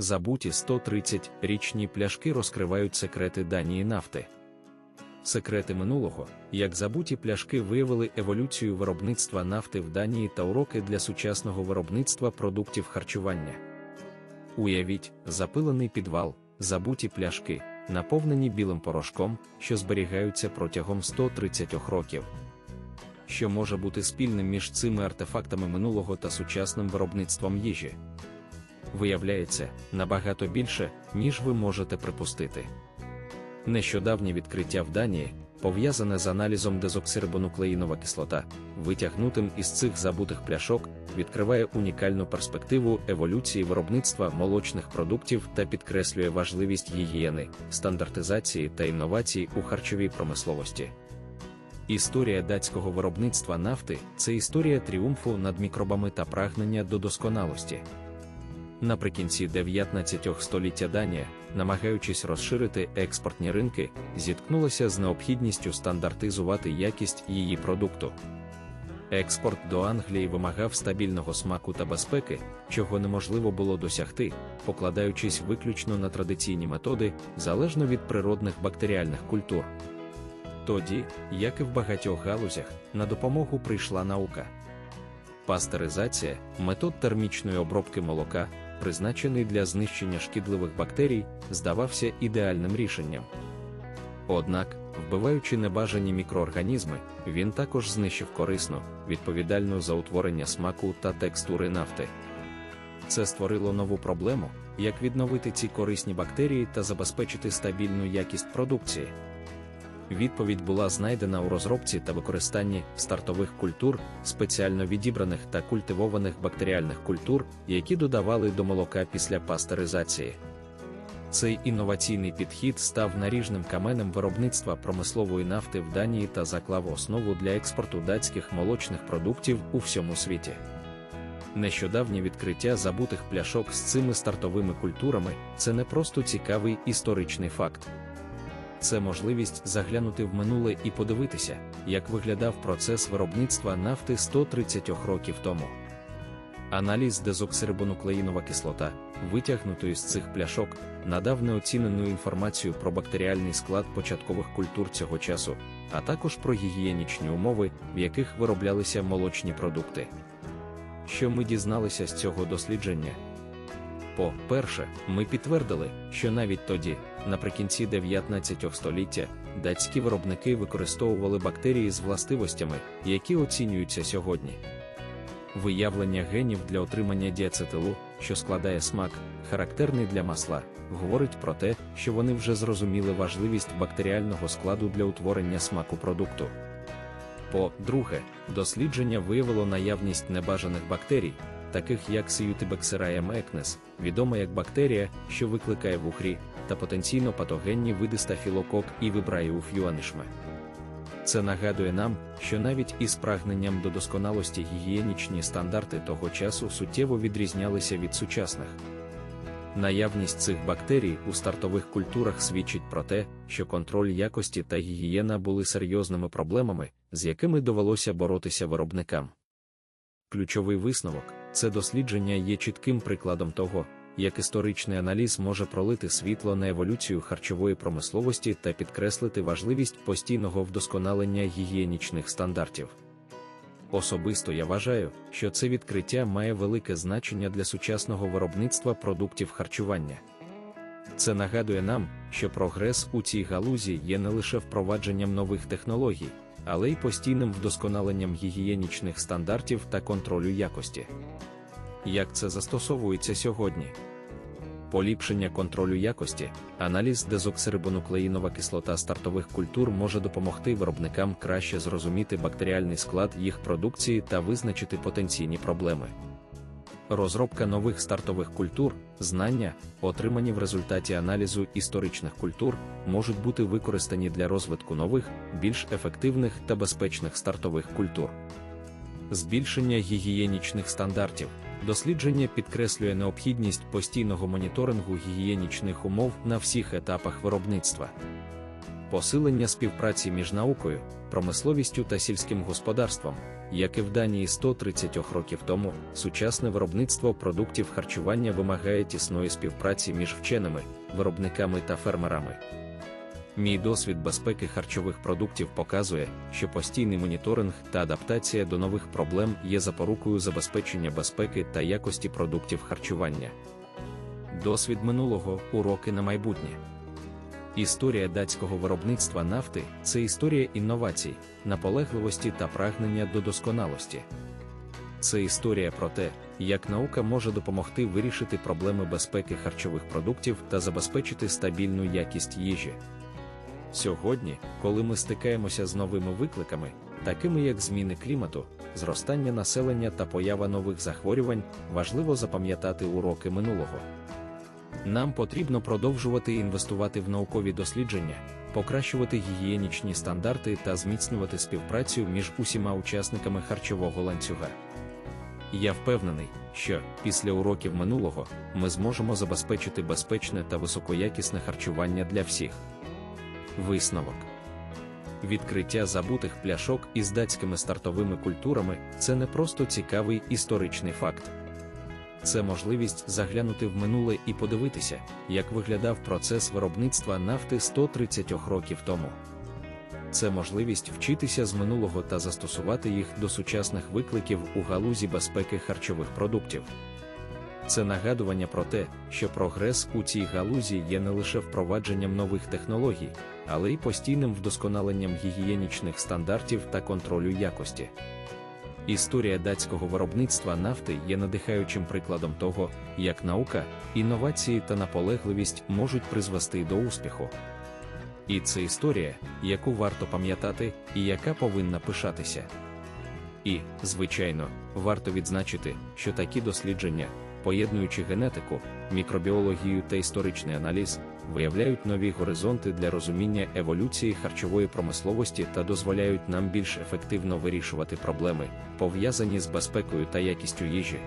Забуті 130-річні пляшки розкривають секрети Данії нафти. Секрети минулого, як забуті пляшки виявили еволюцію виробництва нафти в Данії та уроки для сучасного виробництва продуктів харчування. Уявіть, запилений підвал, забуті пляшки, наповнені білим порошком, що зберігаються протягом 130 років. Що може бути спільним між цими артефактами минулого та сучасним виробництвом їжі? Виявляється, набагато більше, ніж ви можете припустити. Нещодавнє відкриття в Данії, пов'язане з аналізом дезоксирибонуклеїнова кислота, витягнутим із цих забутих пляшок, відкриває унікальну перспективу еволюції виробництва молочних продуктів та підкреслює важливість гігієни, стандартизації та інновацій у харчовій промисловості. Історія датського виробництва нафти це історія тріумфу над мікробами та прагнення до досконалості. Наприкінці 19 століття Данія, намагаючись розширити експортні ринки, зіткнулася з необхідністю стандартизувати якість її продукту. Експорт до Англії вимагав стабільного смаку та безпеки, чого неможливо було досягти, покладаючись виключно на традиційні методи, залежно від природних бактеріальних культур. Тоді, як і в багатьох галузях, на допомогу прийшла наука. Пастеризація, метод термічної обробки молока, призначений для знищення шкідливих бактерій, здавався ідеальним рішенням. Однак, вбиваючи небажані мікроорганізми, він також знищив корисну, відповідальну за утворення смаку та текстури нафти. Це створило нову проблему, як відновити ці корисні бактерії та забезпечити стабільну якість продукції. Відповідь була знайдена у розробці та використанні стартових культур, спеціально відібраних та культивованих бактеріальних культур, які додавали до молока після пастеризації. Цей інноваційний підхід став наріжним каменем виробництва промислової нафти в Данії та заклав основу для експорту датських молочних продуктів у всьому світі. Нещодавнє відкриття забутих пляшок з цими стартовими культурами це не просто цікавий історичний факт це можливість заглянути в минуле і подивитися, як виглядав процес виробництва нафти 130 років тому. Аналіз дезоксирибонуклеїнова кислота, витягнутої з цих пляшок, надав неоцінену інформацію про бактеріальний склад початкових культур цього часу, а також про гігієнічні умови, в яких вироблялися молочні продукти. Що ми дізналися з цього дослідження? По-перше, ми підтвердили, що навіть тоді, наприкінці 19 століття, датські виробники використовували бактерії з властивостями, які оцінюються сьогодні. Виявлення генів для отримання діацетилу, що складає смак, характерний для масла, говорить про те, що вони вже зрозуміли важливість бактеріального складу для утворення смаку продукту. По-друге, дослідження виявило наявність небажаних бактерій, таких як Сиютибексерая мекнес, відома як бактерія, що викликає вухрі, та потенційно патогенні види стафілокок і вибраїуф юанишме. Це нагадує нам, що навіть із прагненням до досконалості гігієнічні стандарти того часу суттєво відрізнялися від сучасних. Наявність цих бактерій у стартових культурах свідчить про те, що контроль якості та гігієна були серйозними проблемами, з якими довелося боротися виробникам. Ключовий висновок це дослідження є чітким прикладом того, як історичний аналіз може пролити світло на еволюцію харчової промисловості та підкреслити важливість постійного вдосконалення гігієнічних стандартів. Особисто я вважаю, що це відкриття має велике значення для сучасного виробництва продуктів харчування. Це нагадує нам, що прогрес у цій галузі є не лише впровадженням нових технологій, але й постійним вдосконаленням гігієнічних стандартів та контролю якості. Як це застосовується сьогодні? Поліпшення контролю якості, аналіз дезоксирибонуклеїнова кислота стартових культур може допомогти виробникам краще зрозуміти бактеріальний склад їх продукції та визначити потенційні проблеми. Розробка нових стартових культур, знання, отримані в результаті аналізу історичних культур, можуть бути використані для розвитку нових, більш ефективних та безпечних стартових культур. Збільшення гігієнічних стандартів. Дослідження підкреслює необхідність постійного моніторингу гігієнічних умов на всіх етапах виробництва. Посилення співпраці між наукою, промисловістю та сільським господарством, як і в Данії 130 років тому, сучасне виробництво продуктів харчування вимагає тісної співпраці між вченими, виробниками та фермерами. Мій досвід безпеки харчових продуктів показує, що постійний моніторинг та адаптація до нових проблем є запорукою забезпечення безпеки та якості продуктів харчування. Досвід минулого уроки на майбутнє. Історія датського виробництва нафти це історія інновацій, наполегливості та прагнення до досконалості. Це історія про те, як наука може допомогти вирішити проблеми безпеки харчових продуктів та забезпечити стабільну якість їжі. Сьогодні, коли ми стикаємося з новими викликами, такими як зміни клімату, зростання населення та поява нових захворювань, важливо запам'ятати уроки минулого. Нам потрібно продовжувати інвестувати в наукові дослідження, покращувати гігієнічні стандарти та зміцнювати співпрацю між усіма учасниками харчового ланцюга. Я впевнений, що після уроків минулого ми зможемо забезпечити безпечне та високоякісне харчування для всіх. Висновок відкриття забутих пляшок із датськими стартовими культурами це не просто цікавий історичний факт. Це можливість заглянути в минуле і подивитися, як виглядав процес виробництва нафти 130 років тому. Це можливість вчитися з минулого та застосувати їх до сучасних викликів у галузі безпеки харчових продуктів. Це нагадування про те, що прогрес у цій галузі є не лише впровадженням нових технологій, але й постійним вдосконаленням гігієнічних стандартів та контролю якості. Історія датського виробництва нафти є надихаючим прикладом того, як наука, інновації та наполегливість можуть призвести до успіху. І це історія, яку варто пам'ятати і яка повинна пишатися. І, звичайно, варто відзначити, що такі дослідження, поєднуючи генетику, мікробіологію та історичний аналіз, виявляють нові горизонти для розуміння еволюції харчової промисловості та дозволяють нам більш ефективно вирішувати проблеми, пов'язані з безпекою та якістю їжі,